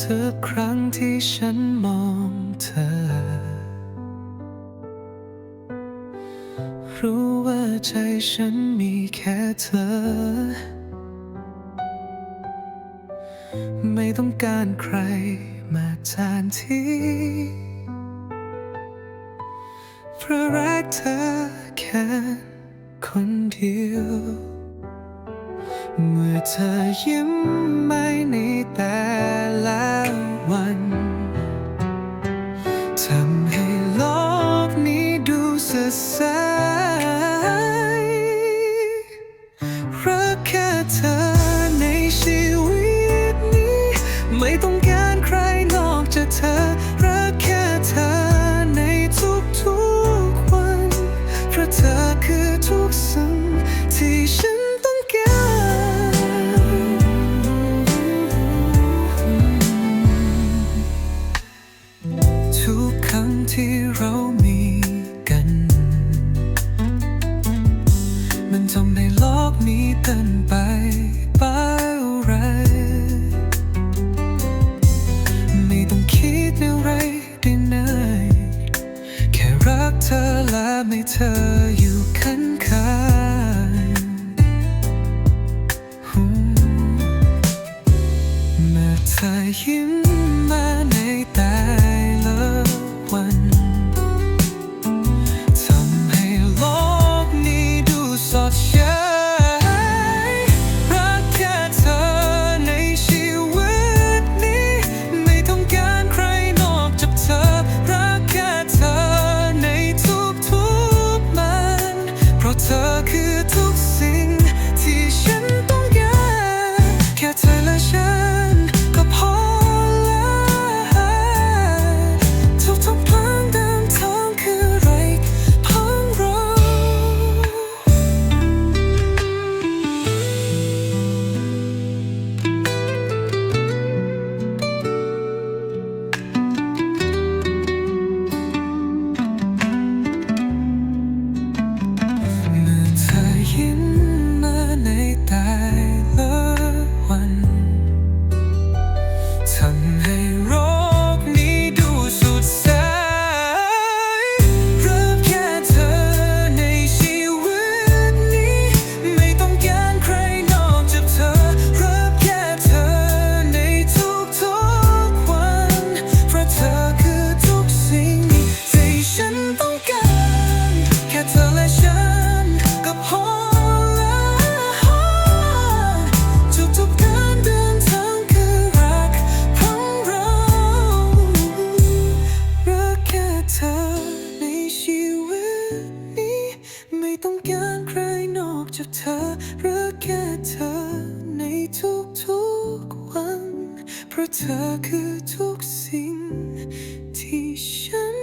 ทุกครั้งที่ฉันมองเธอ รู้ว่าใจฉันมีแค่เธอ ไม่ต้องการใครมาแทนที่เพราะรักเธอแค่คนเดียว เมื่อเธอยิ้มไม่ในแต่ละวันทำให้โลกนี้ดูสดใสรักแค่เธอ ทุกครั้งที่เรามีกัน มันทำให้โลกนี้เต้นไปไปอะไร ไม่ต้องคิดอะไรได้ไหนแค่รักเธอและไม่เธออยู่ข้างข้างๆเมื่อเธอยิ้มมาในต่ล ต้องการใครนอกจากเธอหรือแค่เธอในทุกๆวัน เพราะเธอคือทุกสิ่งที่ฉัน